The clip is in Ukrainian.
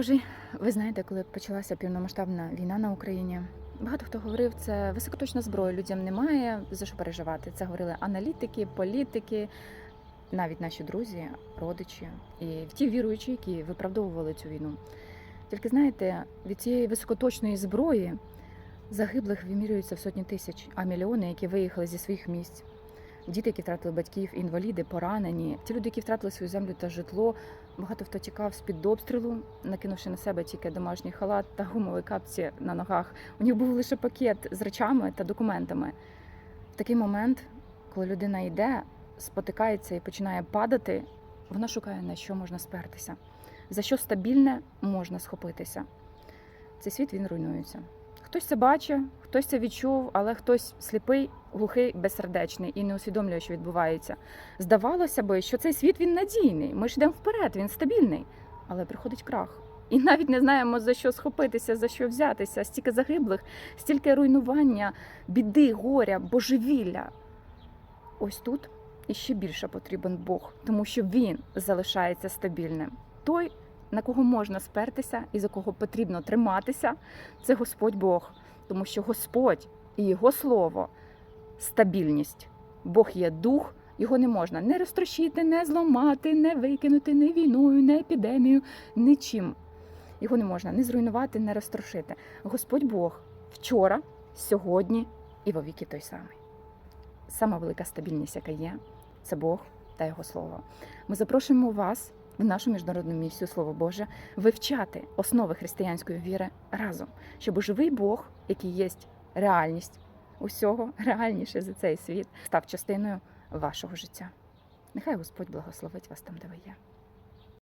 Божий, ви знаєте, коли почалася повномасштабна війна на Україні, багато хто говорив, це високоточна зброя, людям немає за що переживати. Це говорили аналітики, політики, навіть наші друзі, родичі і ті віруючі, які виправдовували цю війну. Тільки знаєте, від цієї високоточної зброї загиблих вимірюються в сотні тисяч, а мільйони, які виїхали зі своїх місць. Діти, які втратили батьків, інваліди, поранені, ті люди, які втратили свою землю та житло, Багато хто тікав з під обстрілу, накинувши на себе тільки домашній халат та гумові капці на ногах. У них був лише пакет з речами та документами. В такий момент, коли людина йде, спотикається і починає падати, вона шукає на що можна спертися, за що стабільне можна схопитися. Цей світ він руйнується. Хтось це бачить, хтось це відчув, але хтось сліпий, глухий, безсердечний і не усвідомлює, що відбувається. Здавалося би, що цей світ він надійний. Ми ж йдемо вперед, він стабільний. Але приходить крах. І навіть не знаємо за що схопитися, за що взятися. Стільки загиблих, стільки руйнування, біди, горя, божевілля. Ось тут іще більше потрібен Бог, тому що він залишається стабільним. Той, на кого можна спертися і за кого потрібно триматися, це Господь Бог, тому що Господь і Його слово стабільність. Бог є дух, його не можна не розтрощити, не зламати, не викинути не війною, не епідемією, нічим. Його не можна не зруйнувати, не розтрошити. Господь Бог вчора, сьогодні і вовіки той самий. Сама велика стабільність, яка є, це Бог та Його Слово. Ми запрошуємо вас в нашу міжнародну місію Слово Боже вивчати основи християнської віри разом, щоб живий Бог, який є реальність усього реальніше за цей світ, став частиною вашого життя. Нехай Господь благословить вас там, де ви є.